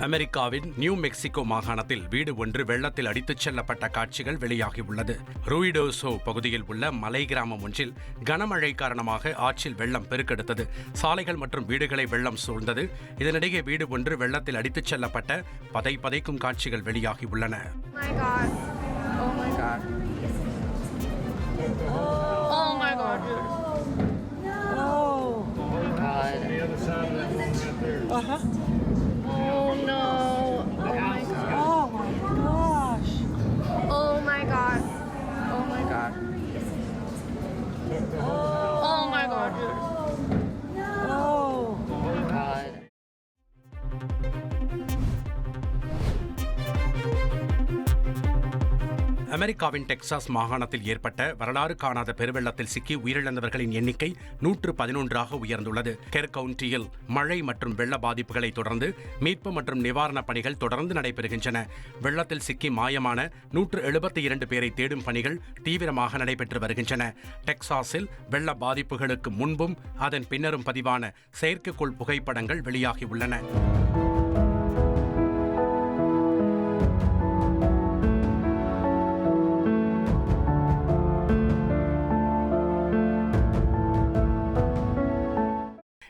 அமெரிக்காவின் new Mexico மாகாணத்தில் வீடு ஒன்று வெள்ளத்தில் அடித்துச் செல்லப்பட்ட காட்சிகள் வெளியாகியுள்ளது. ரூயிடோசோ பகுதியில் உள்ள மலை கிராமம் ஒன்றில் கனமழை காரணமாக ஆற்றில் வெள்ளம் பெருக்கெடுத்தது. சாலைகள் மற்றும் வீடுகளை வெள்ளம் சூழ்ந்தது. இதனிடையே வீடு ஒன்று வெள்ளத்தில் அடித்துச் செல்லப்பட்ட பதை பதைக்கும் காட்சிகள் வெளியாகியுள்ளன. My அமெரிக்காவின் டெக்சாஸ் மாகாணத்தில் ஏற்பட்ட வரலாறு காணாத பெருவெள்ளத்தில் சிக்கி உயிரிழந்தவர்களின் எண்ணிக்கை நூற்று பதினொன்றாக உயர்ந்துள்ளது. கெர் கவுண்டியில் மழை மற்றும் வெள்ள பாதிப்புகளை தொடர்ந்து மீட்பு மற்றும் நிவாரணப் பணிகள் தொடர்ந்து நடைபெறுகின்றன. வெள்ளத்தில் சிக்கி மாயமான நூற்று எழுபத்தி இரண்டு பேரை தேடும் பணிகள் தீவிரமாக நடைபெற்று வருகின்றன. டெக்சாஸில் வெள்ள பாதிப்புகளுக்கு முன்பும் அதன் பின்னரும் பதிவான செயற்கைக்கோள் புகைப்படங்கள் வெளியாகியுள்ளன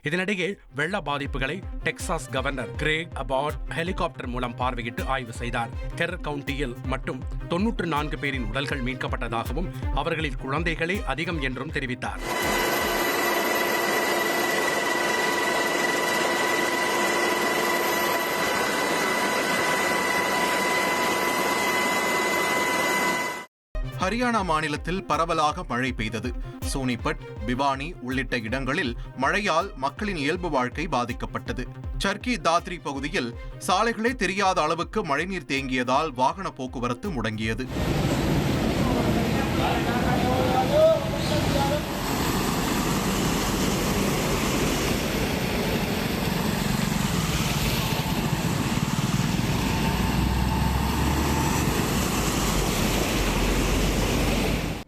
இதனிடையே வெள்ள பாதிப்புகளை Texas governor Greg Abbott helicopter மூலம் பார்வையிட்டு ஆய்வு செய்தார். கெர் கவுண்டியில் மட்டும் தொன்னூற்று நான்கு பேரின் உடல்கள் மீட்கப்பட்டதாகவும் அவர்களில் குழந்தைகளே அதிகம் என்றும் தெரிவித்தார். ஹரியானா மாநிலத்தில் பரவலாக மழை பெய்தது. சோனிபட் பிவானி உள்ளிட்ட இடங்களில் மழையால் மக்களின் இயல்பு வாழ்க்கை பாதிக்கப்பட்டது. சர்க்கி தாத்ரி பகுதியில் சாலைகளே தெரியாத அளவுக்கு மழைநீர் தேங்கியதால் வாகன போக்குவரத்து முடங்கியது.